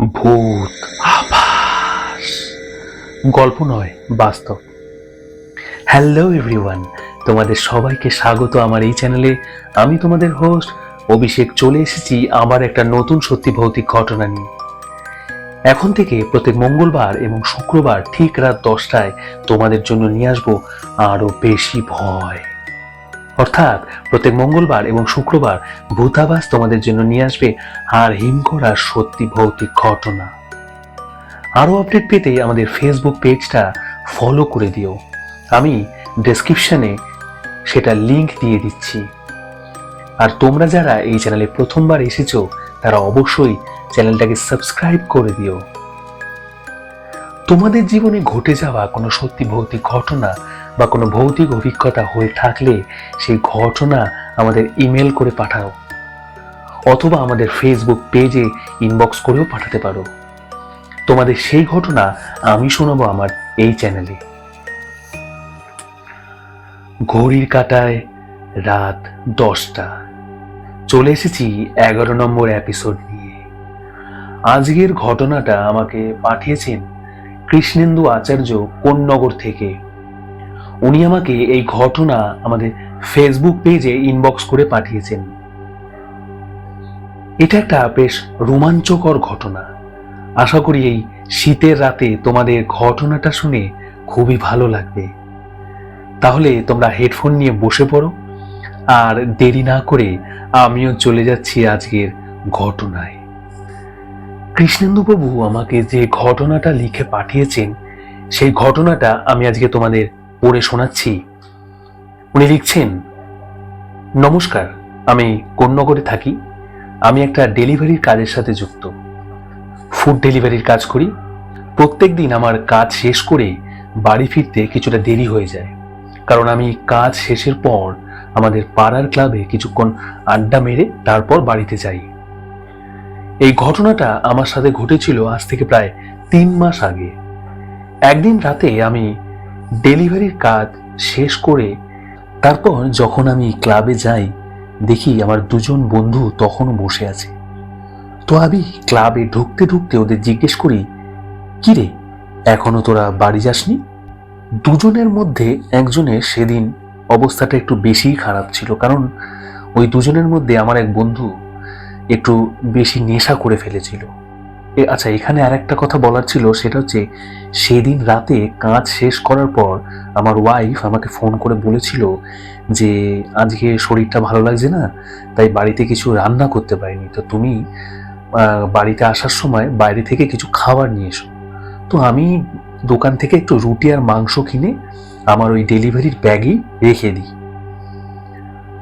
ভূত। আভাস গল্প নয়, বাস্তব। হ্যালো এভরিওয়ান তোমাদের সবাইকে স্বাগত আমার এই চ্যানেলে আমি তোমাদের হোস্ট অভিষেক চলে এসেছি আবার একটা নতুন সত্যি ভৌতিক ঘটনা নিয়ে। এখন থেকে প্রত্যেক মঙ্গলবার এবং শুক্রবার ঠিক রাত দশটায় তোমাদের জন্য নিয়ে আসব আরও বেশি ভয়। অর্থাৎ প্রত্যেক মঙ্গলবার এবং শুক্রবার ভূতাবাস তোমাদের জন্য নিয়ে আসবে আর হিম করা সত্যি ভৌতিক ঘটনা। আরও আপডেট পেতে আমাদের ফেসবুক পেজটা ফলো করে দিও। আমি ডেসক্রিপশনে সেটা লিংক দিয়ে দিচ্ছি। আর তোমরা যারা এই চ্যানেলে প্রথমবার এসেছ, তারা অবশ্যই চ্যানেলটাকে সাবস্ক্রাইব করে দিও। তোমাদের জীবনে ঘটে যাওয়া কোনো সত্যি ভৌতিক ঘটনা বা কোনো ভৌতিক অভিজ্ঞতা হয়ে থাকলে সেই ঘটনা আমাদের ইমেল করে পাঠাও। অথবা আমাদের ফেসবুক পেজে ইনবক্স করেও পাঠাতে পারো। তোমাদের সেই ঘটনা আমি শোনাবো আমার এই চ্যানেলে ঘড়ির কাটায় রাত দশটা। চলে এসেছি এগারো নম্বর এপিসোড নিয়ে। আজকের ঘটনাটা আমাকে পাঠিয়েছেন কৃষ্ণেন্দু আচার্য কোন্নগর থেকে। উনি আমাকে এই ঘটনা আমাদের ফেসবুক পেজে ইনবক্স করে পাঠিয়েছেন। এটা একটা বেশ রোমাঞ্চকর ঘটনা। আশা করি এই শীতের রাতে তোমাদের ঘটনাটা শুনে খুবই ভালো লাগবে। তাহলে তোমরা হেডফোন নিয়ে বসে পড়ো, আর দেরি না করে আমিও চলে যাচ্ছি আজকের ঘটনায়। কৃষ্ণেন্দুবাবু আমাকে যে ঘটনাটা লিখে পাঠিয়েছেন, সেই ঘটনাটা আমি আজকে তোমাদের পড়ে শোনাচ্ছি। উনি লিখছেন, নমস্কার, আমি কোন্নগরে থাকি। আমি একটা ডেলিভারির কাজের সাথে যুক্ত। ফুড ডেলিভারির কাজ করি। প্রত্যেক দিন আমার কাজ শেষ করে বাড়ি ফিরতে কিছুটা দেরি হয়ে যায়। কারণ আমি কাজ শেষের পর আমাদের পাড়ার ক্লাবে কিছুক্ষণ আড্ডা মেরে তারপর বাড়িতে যাই। এই ঘটনাটা আমার সাথে ঘটেছিল আজ থেকে প্রায় তিন মাস আগে। একদিন রাতে আমি ডেলিভারির কাজ শেষ করে তারপর যখন আমি ক্লাবে যাই, দেখি আমার দুজন বন্ধু তখনও বসে আছে। তো আমি ক্লাবে ঢুকতে ঢুকতে ওদের জিজ্ঞেস করি, কি রে, এখনও তোরা বাড়ি যাসনি? দুজনের মধ্যে একজনের সেদিন অবস্থাটা একটু বেশিই খারাপ ছিল, কারণ ওই দুজনের মধ্যে আমার এক বন্ধু একটু বেশি নেশা করে ফেলেছিল। আচ্ছা এখানে আর একটা কথা বলার ছিল, সেটা হচ্ছে সেদিন রাতে কাজ শেষ করার পর আমার ওয়াইফ আমাকে ফোন করে বলেছিল যে, আজকে শরীরটা ভালো লাগছে না, তাই বাড়িতে কিছু রান্না করতে পারিনি। তো তুমি বাড়িতে আসার সময় বাইরে থেকে কিছু খাবার নিয়ে এসো। তো আমি দোকান থেকে একটু রুটি আর মাংস কিনে আমার ওই ডেলিভারির ব্যাগেই রেখে দিই।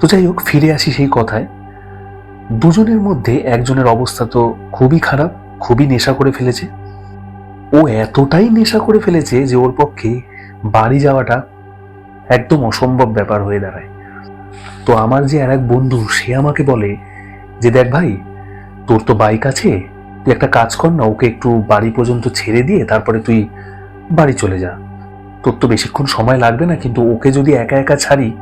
তো যাই হোক, ফিরে আসি সেই কথায়। দুজনের মধ্যে একজনের অবস্থা তো খুবই খারাপ খুবই নেশা করে ফেলেছে। ও এতটাই নেশা করে ফেলেছে যে ওর পক্ষে বাড়ি যাওয়াটা একদম অসম্ভব ব্যাপার হয়ে দাঁড়ায়। তো আমার যে আর এক বন্ধু, সে আমাকে বলে যে, দেখ ভাই, তোর তো বাইক আছে, তুই একটা কাজ কর না, ওকে একটু বাড়ি পর্যন্ত ছেড়ে দিয়ে তারপরে তুই বাড়ি চলে যা। তোর তো বেশিক্ষণ সময় লাগবে না, কিন্তু ওকে যদি একা একা ছাড়ি,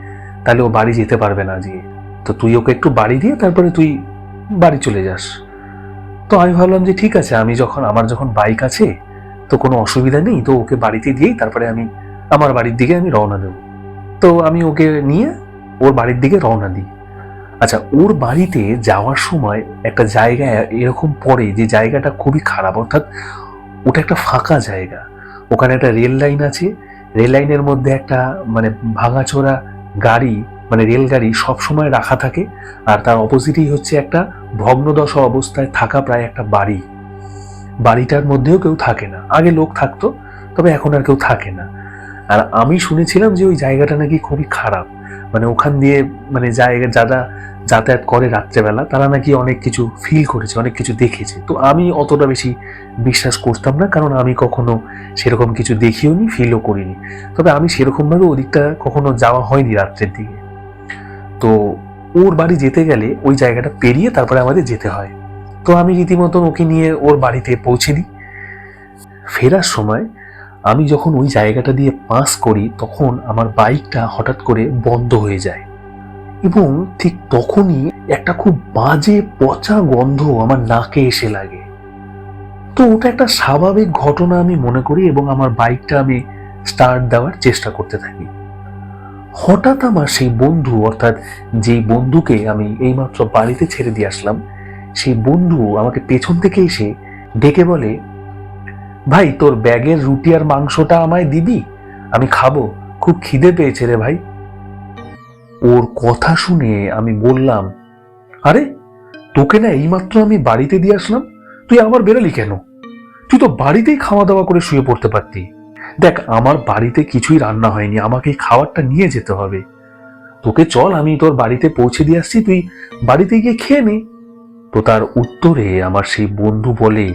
তাহলে ও বাড়ি যেতে পারবে না আজকে। তো তুই ওকে একটু বাড়ি দিয়ে তারপরে তুই বাড়ি চলে যাস। তো আমি ভাবলাম যে ঠিক আছে, আমি যখন, আমার যখন বাইক আছে, তো কোনো অসুবিধা নেই, তো ওকে বাড়িতে দিয়েই তারপরে আমি, আমার বাড়ির দিকে আমি রওনা দেব। তো আমি ওকে নিয়ে ওর বাড়ির দিকে রওনা দিই। আচ্ছা ওর বাড়িতে যাওয়ার সময় একটা জায়গা এরকম পড়ে যে জায়গাটা খুবই খারাপ, অর্থাৎ ওটা একটা ফাঁকা জায়গা। ওখানে একটা রেল লাইন আছে, রেল লাইনের মধ্যে একটা মানে ভাঙাচোরা গাড়ি মানে রেলগাড়ি সবসময় রাখা থাকে, আর তার অপোজিটেই হচ্ছে একটা ভগ্নদশা অবস্থায় থাকা প্রায় একটা বাড়ি। বাড়িটার মধ্যেও কেউ থাকে না। আগে লোক থাকতো, তবে এখন আর কেউ থাকে না। আর আমি শুনেছিলাম যে ওই জায়গাটা নাকি খুবই খারাপ। মানে ওখান দিয়ে মানে জায়গা যারা যাতায়াত করে রাত্রেবেলা, তারা নাকি অনেক কিছু ফিল করেছে, অনেক কিছু দেখেছে। তো আমি অতটা বেশি বিশ্বাস করতাম না, কারণ আমি কখনো সেরকম কিছু দেখিও নি ফিলও করিনি। তবে আমি সেরকমভাবে ওদিকটা কখনো যাওয়া হয়নি রাত্রের দিকে। তো ওর বাড়ি যেতে গেলে ওই জায়গাটা পেরিয়ে তারপরে আমাদের যেতে হয়। তো আমি রীতিমতন ওকে নিয়ে ওর বাড়িতে পৌঁছে দিই। ফেরার সময় আমি যখন ওই জায়গাটা দিয়ে পাস করি, তখন আমার বাইকটা হঠাৎ করে বন্ধ হয়ে যায়। এবং ঠিক তখনই একটা খুব বাজে পচা গন্ধ আমার নাকে এসে লাগে। তো ওটা একটা স্বাভাবিক ঘটনা আমি মনে করি এবং আমার বাইকটা আমি স্টার্ট দেওয়ার চেষ্টা করতে থাকি। হঠাৎ আমার সেই বন্ধু, অর্থাৎ যেই বন্ধুকে আমি এইমাত্র বাড়িতে ছেড়ে দিয়ে আসলাম, সেই বন্ধু আমাকে পেছন থেকে এসে ডেকে বলে, ভাই, তোর ব্যাগের রুটি আর মাংসটা আমায় দিবি? আমি খাব। খুব খিদে পেয়েছে রে ভাই। ওর কথা শুনে আমি বললাম, আরে, তোকে না এইমাত্র আমি বাড়িতে দিয়ে আসলাম? তুই আবার বেরোলি কেন? তুই তো বাড়িতেই খাওয়া দাওয়া করে শুয়ে পড়তে পারতি। দেখ, আমার বাড়িতে কিছুই রান্না হয়নি, আমাকে এই খাবারটা নিয়ে যেতে হবে। তোকে চল, আমি তোর বাড়িতে পৌঁছে দিয়ে আসছি, তুই বাড়িতে গিয়ে খেয়ে নে। তো তার উত্তরে আমার সেই বন্ধু বলে,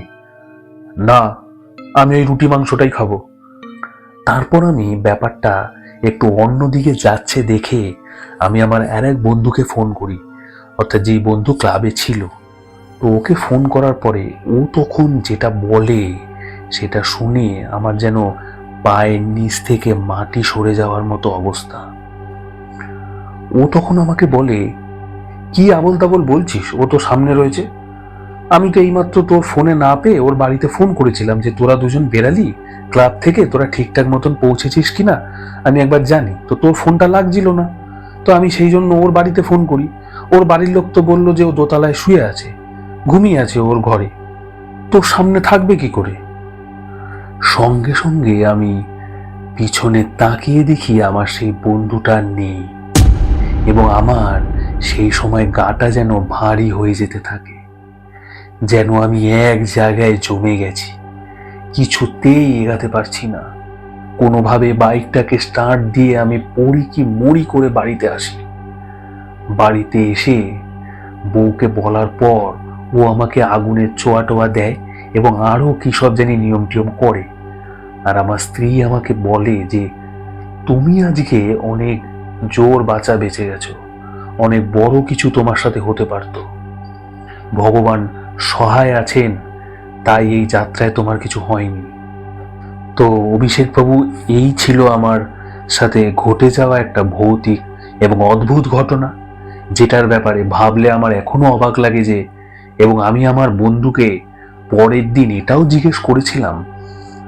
না, আমি ওই রুটি মাংসটাই খাব। তারপর আমি ব্যাপারটা একটু অন্যদিকে যাচ্ছে দেখে আমি আমার আর এক বন্ধুকে ফোন করি, অর্থাৎ যেই বন্ধু ক্লাবে ছিল। তো ওকে ফোন করার পরে ও তখন যেটা বলে সেটা শুনে আমার যেন পায়ের নিচ থেকে মাটি সরে যাওয়ার মতো অবস্থা। ও তখন আমাকে বলে, কি আবল তাবল বলছিস? ও তো সামনে রয়েছে। আমি তো এইমাত্র তোর ফোনে না পেয়ে ওর বাড়িতে ফোন করেছিলাম যে তোরা দুজন বেরালি ক্লাব থেকে তোরা ঠিকঠাক মতন পৌঁছেছিস কিনা আমি একবার জানি। তো তোর ফোনটা লাগছিল না। তো আমি সেই জন্য ওর বাড়িতে ফোন করি। ওর বাড়ির লোক তো বলল যে ও দোতলায় শুয়ে আছে, ঘুমিয়ে আছে ওর ঘরে। তোর সামনে থাকবে কি করে? সঙ্গে সঙ্গে আমি পিছনে তাকিয়ে দেখি আমার সেই বন্ধুটা নেই এবং আমার সেই সময় গাটা যেন ভারী হয়ে যেতে থাকে, যেন আমি এক জায়গায় জমে গেছি। কিছুতেই এগাতে পারছি না। কোনোভাবে বাইকটাকে স্টার্ট দিয়ে আমি পড়ি কি মরি করে বাড়িতে আসি। বাড়িতে এসে বউকে বলার পর ও আমাকে আগুনের চোয়া টোয়া দেয় এবং আরও কী সব জানি নিয়ম টিয়ম করে। আর আমার স্ত্রী আমাকে বলে যে, তুমি আজকে অনেক জোর বাঁচা বেঁচে গেছো। অনেক বড় কিছু তোমার সাথে হতে পারত। ভগবান সহায় আছেন, তাই এই যাত্রায় তোমার কিছু হয়নি। তো অভিষেক বাবু এই ছিল আমার সাথে ঘটে যাওয়া একটা ভৌতিক এবং অদ্ভুত ঘটনা, যেটার ব্যাপারে ভাবলে আমার এখনও অবাক লাগে যে, এবং আমি আমার বন্ধুকে পরের দিন এটাও জিজ্ঞেস করেছিলাম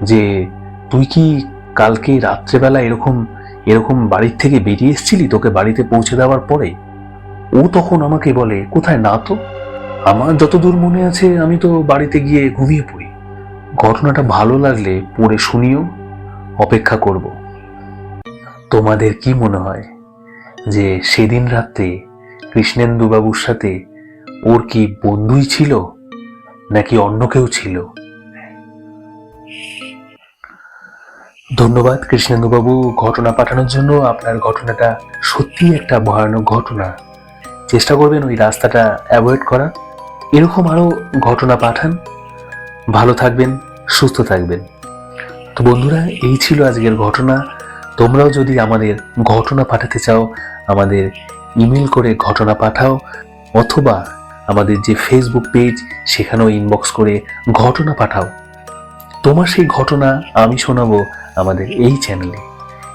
যে তুই কি কালকে রাত্রেবেলা এরকম এরকম বাড়ির থেকে বেরিয়ে এসেছিলি তোকে বাড়িতে পৌঁছে দেওয়ার পরে? ও তখন আমাকে বলে, কোথায় না তো? আমার যতদূর মনে আছে, আমি তো বাড়িতে গিয়ে ঘুমিয়ে পড়ি। ঘটনাটা ভালো লাগলে পড়ে শুনিও, অপেক্ষা করব। তোমাদের কি মনে হয় যে সেদিন রাতে কৃষ্ণেন্দুবাবুর সাথে ওর কি বন্ধুই ছিল? নাকি অন্য কেউ ছিল? ধন্যবাদ কৃষ্ণেন্দুবাবু ঘটনা পাঠানোর জন্য। আপনার ঘটনাটা সত্যি একটা ভয়ানক ঘটনা। চেষ্টা করবেন ওই রাস্তাটা অ্যাভয়েড করা এরকম আরও ঘটনা পাঠান। ভালো থাকবেন, সুস্থ থাকবেন। তো বন্ধুরা, এই ছিল আজকের ঘটনা। তোমরাও যদি আমাদের ঘটনা পাঠাতে চাও, আমাদের ইমেল করে ঘটনা পাঠাও, অথবা আমাদের যে ফেসবুক পেজ সেখানেও ইনবক্স করে ঘটনা পাঠাও। তোমার সেই ঘটনা আমি শোনাবো আমাদের এই চ্যানেলে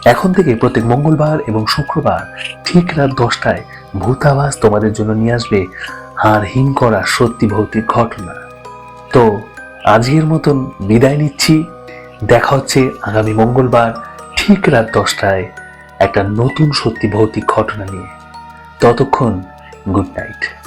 এখন থেকে প্রত্যেক মঙ্গলবার এবং শুক্রবার ঠিক রাত দশটায় ভূতাভাস তোমাদের জন্য নিয়ে আসবে হারহীন করা সত্যি ভৌতিক ঘটনা। তো আজকের মতন বিদায় নিচ্ছি। দেখা হচ্ছে আগামী মঙ্গলবার ঠিক রাত দশটায় একটা নতুন সত্যি ভৌতিক ঘটনা নিয়ে। ততক্ষণ গুড নাইট